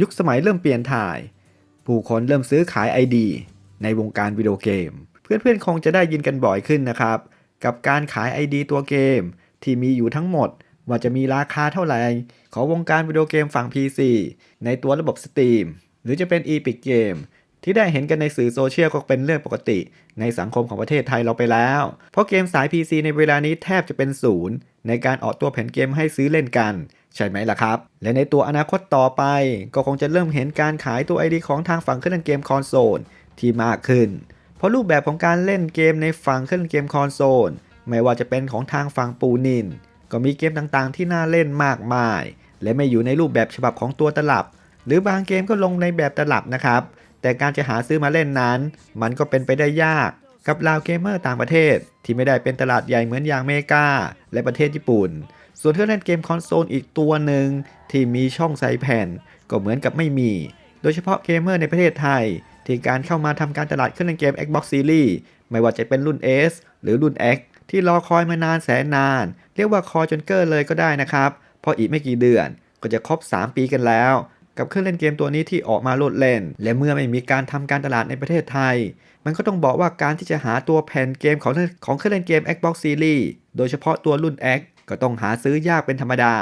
ยุคสมัยเริ่มเปลี่ยนถ่าย ผู้คนเริ่มซื้อขาย ID ในวงการวิดีโอเกม เพื่อนๆคงจะได้ยินกันบ่อยขึ้นนะครับ กับการขาย ID ตัวเกม ที่มีอยู่ทั้งหมดว่าจะมีราคาเท่าไหร่ของวงการวิดีโอเกมฝั่ง PC ในตัวระบบ Steam หรือจะเป็น Epic Game ที่ได้เห็นกันในสื่อโซเชียลก็เป็นเรื่องปกติ ในสังคมของประเทศไทยเราไปแล้ว เพราะเกมสาย PC ในเวลานี้แทบจะเป็นศูนย์ ในการออกตัวแผ่นเกมให้ซื้อเล่นกัน ใช่ไหมล่ะครับ และในตัวอนาคตต่อไป ก็คงจะเริ่มเห็นการขายตัว ID ของทางฝั่งเครื่องเกมคอนโซลที่มากขึ้น เพราะรูปแบบของการเล่นเกมในฝั่งเครื่องเล่นเกมคอนโซลไม่ว่าจะเป็นของทางฝั่งปูนิน ก็มีเกมต่างๆ ที่น่าเล่นมากมาย และไม่อยู่ในรูปแบบฉบับของตัวตลับ หรือบางเกมก็ลงในแบบตลับนะครับ แต่การจะหาซื้อมาเล่นนั้น มันก็เป็นไปได้ยาก กับลาวเกมเมอร์ต่างประเทศ ที่ไม่ได้เป็นตลาดใหญ่เหมือนอย่างเมกาและประเทศญี่ปุ่น ส่วนเครื่องเล่นเกมคอนโซลอีกตัวหนึ่งที่มีช่องใส่แผ่น ก็เหมือนกับไม่มี โดยเฉพาะเกมเมอร์ในประเทศไทย ที่การเข้ามาทำการตลาดเครื่องเล่นเกม Xbox Series ไม่ว่าจะเป็นรุ่น S หรือรุ่น X ที่รอคอยมานานแสนนาน เรียกว่าคอยจนเกินเลยก็ได้นะครับ เพราะอีกไม่กี่เดือนก็จะครบ 3 ปีกันแล้ว กับเครื่องเล่นเกมตัวนี้ที่ออกมาโลดเล่น และเมื่อไม่มีการทำการตลาดในประเทศไทย มันก็ต้องบอกว่าการที่จะหาตัวแผ่นเกมของของเครื่องเล่นเกม Xbox Series โดยเฉพาะตัวรุ่น X ก็ต้องหาซื้อยากเป็นธรรมดา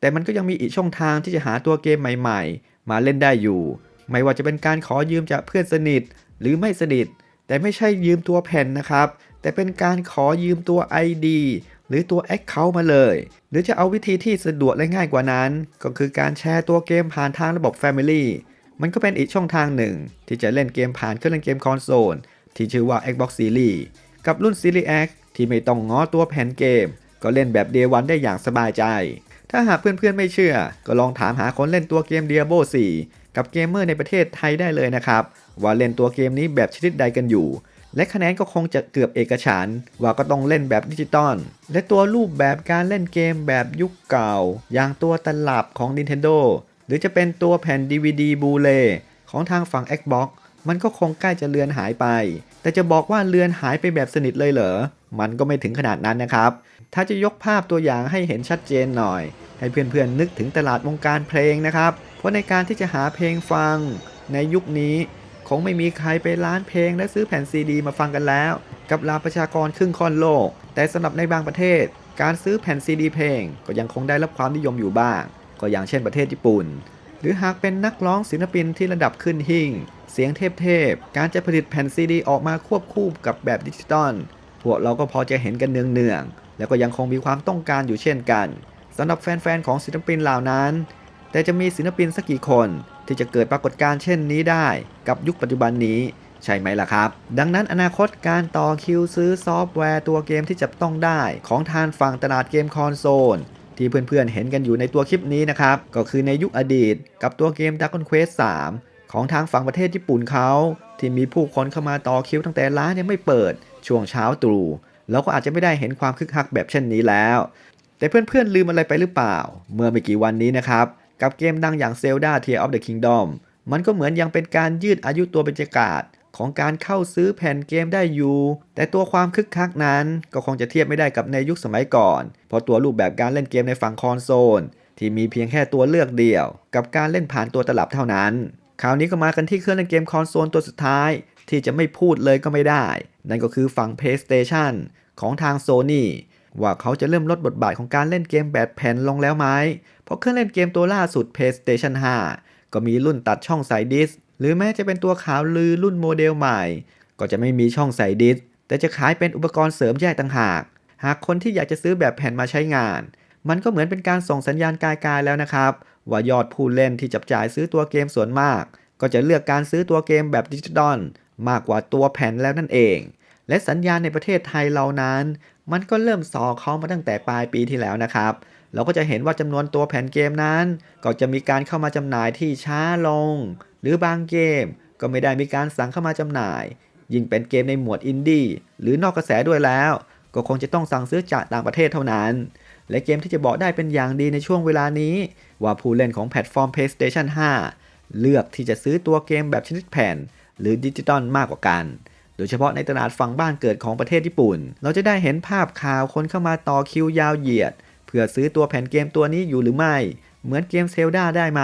แต่มันก็ยังมีอีกช่องทางที่จะหาตัวเกมใหม่ ๆ มาเล่นได้อยู่ ไม่ว่าจะเป็นการขอยืมจากเพื่อนสนิทหรือไม่สนิท แต่ไม่ใช่ยืมตัวแผ่นนะครับ แต่เป็นการขอยืมตัว ID หรือตัว Account มาเลย หรือจะเอาวิธีที่สะดวกและง่ายกว่านั้น ก็คือการแชร์ตัวเกมผ่านทางระบบ Family มันก็เป็นอีกช่องทางหนึ่ง ที่จะเล่นเกมผ่านเครื่องเล่นเกมคอนโซลที่ชื่อว่า Xbox Series กับรุ่น Series X ที่ไม่ต้องง้อตัวแผ่นเกม ก็เล่นแบบ Day One ได้อย่างสบายใจ ถ้าหากเพื่อนๆไม่เชื่อ ก็ลองถามหาคนเล่นตัวเกม Diablo 4 กับเกมเมอร์ในประเทศไทยได้เลยนะครับ ว่าเล่นตัวเกมนี้แบบชนิดใดกันอยู่ และคะแนนก็คงจะเกือบเอกฉันว่าก็ต้องเล่นแบบดิจิตอลและตัวรูปแบบการเล่นเกมแบบยุคเก่า อย่างตัวตลับของ Nintendo หรือจะเป็นตัวแผ่น DVD Blu-ray ของทางฝั่ง Xbox มันก็คงใกล้จะเลือนหายไป แต่จะบอกว่าเลือนหายไปแบบสนิทเลยเหรอ มันก็ไม่ถึงขนาดนั้นนะครับ ถ้าจะยกภาพตัวอย่างให้เห็นชัดเจนหน่อย ให้เพื่อนๆนึกถึงตลาดวงการเพลงนะครับ เพราะในการที่จะหาเพลงฟังในยุคนี้ คงไม่มีใครไปร้านเพลงและซื้อแผ่นซีดี มาฟังกันแล้ว กับลาประชากรครึ่งค่อนโลก แต่สำหรับในบางประเทศ การซื้อแผ่นซีดี เพลง ก็ยังคงได้รับความนิยมอยู่บ้าง ก็อย่างเช่นประเทศญี่ปุ่น หรือหากเป็นนักร้องศิลปินที่ระดับขึ้นหิ่ง เสียงเทพๆการจะผลิตแผ่นซีดี ออกมาควบคู่กับแบบดิจิตอลพวกเราก็พอจะเห็นกันเนืองๆแล้วก็ยังคงมีความต้องการอยู่เช่นกันสำหรับแฟนๆของศิลปินเหล่านั้น แต่จะมีศิลปินสักกี่คน ที่จะเกิดปรากฏการณ์เช่นนี้ได้ กับยุคปัจจุบันนี้ ใช่ไหมล่ะครับ ดังนั้นอนาคตการต่อคิวซื้อซอฟต์แวร์ตัวเกมที่จับต้องได้ ของทางฝั่งตลาดเกมคอนโซลที่เพื่อนๆเห็นกันอยู่ในตัวคลิปนี้นะครับ ก็คือในยุคอดีต กับตัวเกม Dragon Quest 3 ของทางฝั่งประเทศญี่ปุ่นเขาที่มีผู้คนเข้ามาต่อคิวตั้งแต่ร้านยังไม่เปิด ช่วงเช้าตรู่แล้วก็อาจจะไม่ได้เห็นความคึกคักแบบเช่นนี้แล้ว แต่เพื่อนๆลืมอะไรไปหรือเปล่า เมื่อไม่กี่วันนี้นะครับ กับเกมดังอย่าง Zelda Tear of the Kingdom มันก็เหมือนยังเป็นการยืดอายุตัวบรรยากาศของการเข้าซื้อแผ่นเกมได้อยู่ แต่ตัวความคึกคักนั้นก็คงจะเทียบไม่ได้กับในยุคสมัยก่อน เพราะตัวรูปแบบการเล่นเกมในฝั่งคอนโซล ที่มีเพียงแค่ตัวเลือกเดียว กับการเล่นผ่านตัวตลับเท่านั้น คราวนี้ก็มากันที่เครื่องเล่นเกมคอนโซลตัวสุดท้าย ที่จะไม่พูดเลยก็ไม่ได้ นั่นก็คือฝั่ง PlayStation ของทาง Sony ว่าเขาจะเริ่มลดบทบาทของการเล่นเกมแบบแผ่นลงแล้วไหม เพราะเครื่องเล่นเกมตัวล่าสุด PlayStation 5 ก็มีรุ่นตัดช่องใส่ดิส หรือแม้จะเป็นตัวขาวลือรุ่นโมเดลใหม่ ก็จะไม่มีช่องใส่ดิส แต่จะขายเป็นอุปกรณ์เสริมแยกต่างหาก หากคนที่อยากจะซื้อแบบแผ่นมาใช้งาน มันก็เหมือนเป็นการส่งสัญญาณกายๆแล้วนะครับ ว่ายอดผู้เล่นที่จับจ่ายซื้อตัวเกมส่วนมาก ก็จะเลือกการซื้อตัวเกมแบบดิจิตอลมากกว่าตัวแผ่นแล้วนั่นเอง และสัญญาณในประเทศไทยเรานั้น มันก็เริ่มสอเขามาตั้งแต่ปลายปีที่แล้วนะครับ เราก็จะเห็นว่าจำนวนตัวแผ่นเกมนั้น ก็จะมีการเข้ามาจำหน่ายที่ช้าลง หรือบางเกมก็ไม่ได้มีการสั่งเข้ามาจำหน่าย ยิ่งเป็นเกมในหมวดอินดี้หรือนอกกระแสด้วยแล้ว ก็คงจะต้องสั่งซื้อจากต่างประเทศเท่านั้น และเกมที่จะบอกได้เป็นอย่างดีในช่วงเวลานี้ ว่าผู้เล่นของแพลตฟอร์ม PlayStation 5 เลือกที่จะซื้อตัวเกมแบบชนิดแผ่น หรือดิจิตอลมากกว่ากัน ดยเฉพาะในตลาดฝั่งบ้านเกิดของประเทศญี่ปุ่น เราจะได้เห็นภาพข่าวคนเข้ามาต่อคิวยาวเหยียด เพื่อซื้อตัวแผ่นเกมตัวนี้อยู่หรือไม่ เหมือนเกมเซลดาได้ไหม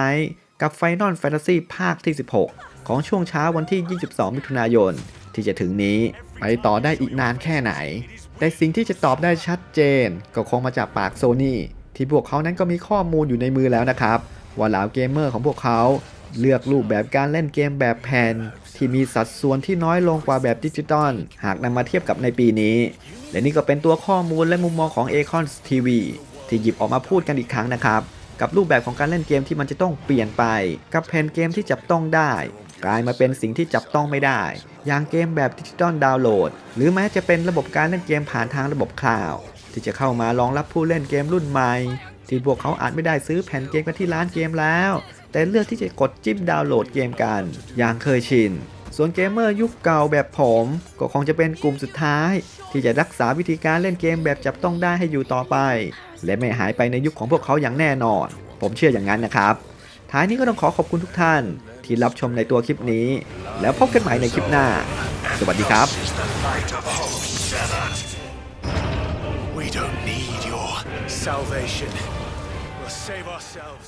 กับ Final Fantasy ภาคที่ 16 ของช่วงเช้าวันที่ 22 มิถุนายน ที่จะถึงนี้ ไปต่อได้อีกนานแค่ไหน แต่สิ่งที่จะตอบได้ชัดเจน ก็คงมาจากปากโซนี่ที่พวกเขานั้นก็มีข้อมูลอยู่ในมือแล้วนะครับว่าเหล่าเกมเมอร์ของพวกเขา เลือกรูปแบบการเล่นเกมแบบแผ่นที่มีสัดส่วนที่น้อยลงกว่าแบบดิจิตอลหากนำมาเทียบกับในปีนี้ และนี่ก็เป็นตัวข้อมูลและมุมมองของ a c o n TV ที่หยิบออกมาพูดกันอีกครั้งนะครับ กับรูปแบบของการเล่นเกมที่มันจะต้องเปลี่ยนไป กับแผ่นเกมที่จับต้องได้ กลายมาเป็นสิ่งที่จับต้องไม่ได้ อย่างเกมแบบดิจิตอลดาวน์โหลด หรือแม้จะเป็นระบบการเล่นเกมผ่านทางระบบคลาวด์ที่จะเข้ามารองรับผู้เล่นเกมรุ่นใหม่ที่พวกเขาอาจไม่ได้ซื้อแผ่นเกมกันที่ร้านเกมแล้ว แต่เลือกที่จะกดจิ้มดาวน์โหลดเกมกัน อย่างเคยชิน ส่วนเกมเมอร์ยุคเก่าแบบผม ก็คงจะเป็นกลุ่มสุดท้าย ที่จะรักษาวิธีการเล่นเกมแบบจับต้องได้ให้อยู่ต่อไป และไม่หายไปในยุคของพวกเขาอย่างแน่นอน ผมเชื่ออย่างนั้นนะครับ ท้ายนี้ก็ต้องขอขอบคุณทุกท่าน ที่รับชมในตัวคลิปนี้ แล้วพบกันใหม่ในคลิปหน้า สวัสดีครับ We don't need your salvation. We'll save ourselves.